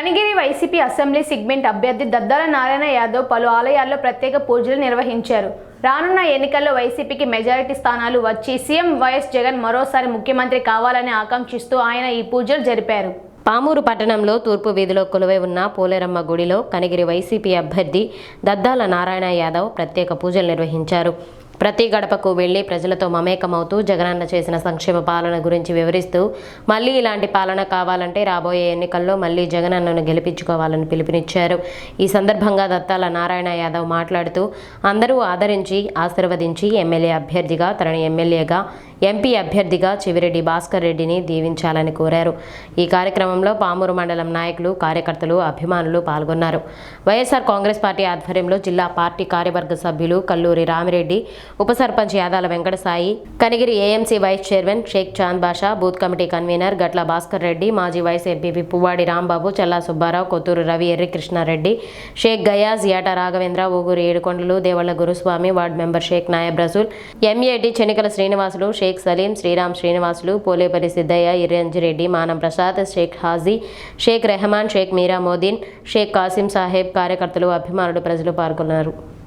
Kanigiri YCP assembly segment అభ్యర్థి దద్దాల నారాయణ యాదవ్ పలు ఆలయాల్లో ప్రత్యేక పూజలు నిర్వహించారు. రానున్న ఎన్నికల్లో వైసీపీకి మెజారిటీ స్థానాలు వచ్చి సీఎం వైఎస్ జగన్ మరోసారి ముఖ్యమంత్రి కావాలని ఆకాంక్షిస్తూ ఆయన ఈ పూజలు జరిపారు. పామూరు పట్టణంలో తూర్పు వీధిలో కొలువై ఉన్న పోలేరమ్మ గుడిలో కనిగిరి వైసీపీ అభ్యర్థి దద్దాల నారాయణ యాదవ్ ప్రత్యేక పూజలు నిర్వహించారు. ప్రతి గడపకు వెళ్ళి ప్రజలతో మమేకమవుతూ జగనన్న చేసిన సంక్షేమ పాలన గురించి వివరిస్తూ మళ్ళీ ఇలాంటి పాలన కావాలంటే రాబోయే ఎన్నికల్లో మళ్ళీ జగనన్నను గెలిపించుకోవాలని పిలుపునిచ్చారు. ఈ సందర్భంగా దత్తాల నారాయణ యాదవ్ మాట్లాడుతూ అందరూ ఆదరించి ఆశీర్వదించి ఎమ్మెల్యే అభ్యర్థిగా తనని ఎమ్మెల్యేగా ఎంపీ అభ్యర్థిగా చివిరెడ్డి భాస్కర్ రెడ్డిని దీవించాలని కోరారు. ఈ కార్యక్రమంలో పామూరు మండలం నాయకులు కార్యకర్తలు అభిమానులు పాల్గొన్నారు. వైఎస్ఆర్ కాంగ్రెస్ పార్టీ ఆధ్వర్యంలో జిల్లా పార్టీ కార్యవర్గ సభ్యులు కల్లూరి రామిరెడ్డి ఉప sarpanch Yadala Venkatasai Kanigiri AMC vice chairman Shaik Chand Basha booth committee convener Gatla Bhaskar Reddy మాజీ vice MPP Puvvadi Rambabu Challa Subbarao Kotturu Ravi Errikrishnareddy Shaik Gayaz Yata Raghavendra Uguru Yedukondalu Devalla Guruswamy ward member Shaik Nayab Rasool ఎంఏడి Chenikala Srinivasulu Shaik Saleem Sriram Srinivasulu Polepalli Siddaiah Iranjireddy Manam Prasad Sheikh Haji Sheikh Rahman Sheikh మీరా మోదీన్ షేక్ కాసిం సాహెబ్ కార్యకర్తలు అభిమానులు ప్రజలు పాల్గొన్నారు.